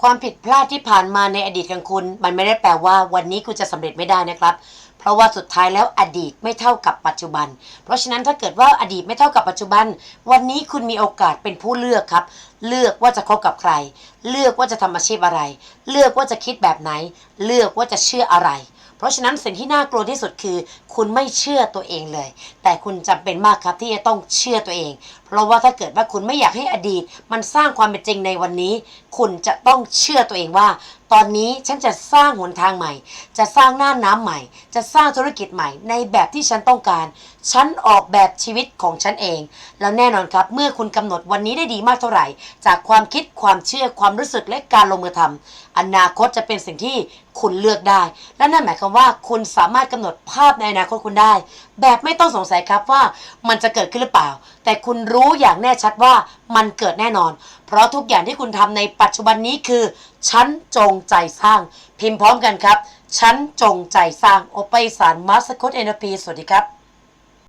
ความผิดพลาดที่ผ่านมาในอดีตของคุณ มันไม่ได้แปลว่าวันนี้คุณจะสำเร็จไม่ได้นะครับ เพราะว่าสุดท้ายแล้วอดีตไม่เท่ากับปัจจุบัน เพราะฉะนั้นถ้าเกิดว่าอดีตไม่เท่ากับปัจจุบัน วันนี้คุณมีโอกาสเป็นผู้เลือกครับ เลือกว่าจะคบกับใคร เลือกว่าจะทำอาชีพอะไร เลือกว่าจะคิดแบบไหน เลือกว่าจะเชื่ออะไรเพราะฉะนั้นสิ่งที่น่ากลัวที่สุดคือ คุณไม่เชื่อตัวเองเลย แต่คุณจำเป็นมากครับที่จะต้องเชื่อตัวเอง เพราะว่าถ้าเกิดว่าคุณไม่อยากให้อดีต มันสร้างความเป็นจริงในวันนี้ คุณจะต้องเชื่อตัวเองว่า ตอนนี้ฉันจะสร้างหนทางใหม่ จะสร้างหน้าน้ำใหม่ จะสร้างธุรกิจใหม่ ในแบบที่ฉันต้องการ ฉันออกแบบชีวิตของฉันเอง แล้วแน่นอนครับ เมื่อคุณกำหนดวันนี้ได้ดีมากเท่าไหร่ จากความคิดความเชื่อความรู้สึกและการลงมือทำอนาคตจะเป็นสิ่งที่คุณเลือกได้ และนั่นหมายความว่าคุณสามารถกำหนดภาพในอนาคตคุณได้ แบบไม่ต้องสงสัยครับว่ามันจะเกิดขึ้นหรือเปล่า แต่คุณรู้รู้อย่างแน่ชัดว่ามันเกิดแน่นอน เพราะทุกอย่างที่คุณทำในปัจจุบันนี้คือฉันจงใจสร้าง พิมพ์พร้อมกันครับ ฉันจงใจสร้างโอไปสารมาสคตเอ็นพีสวัสดีครับ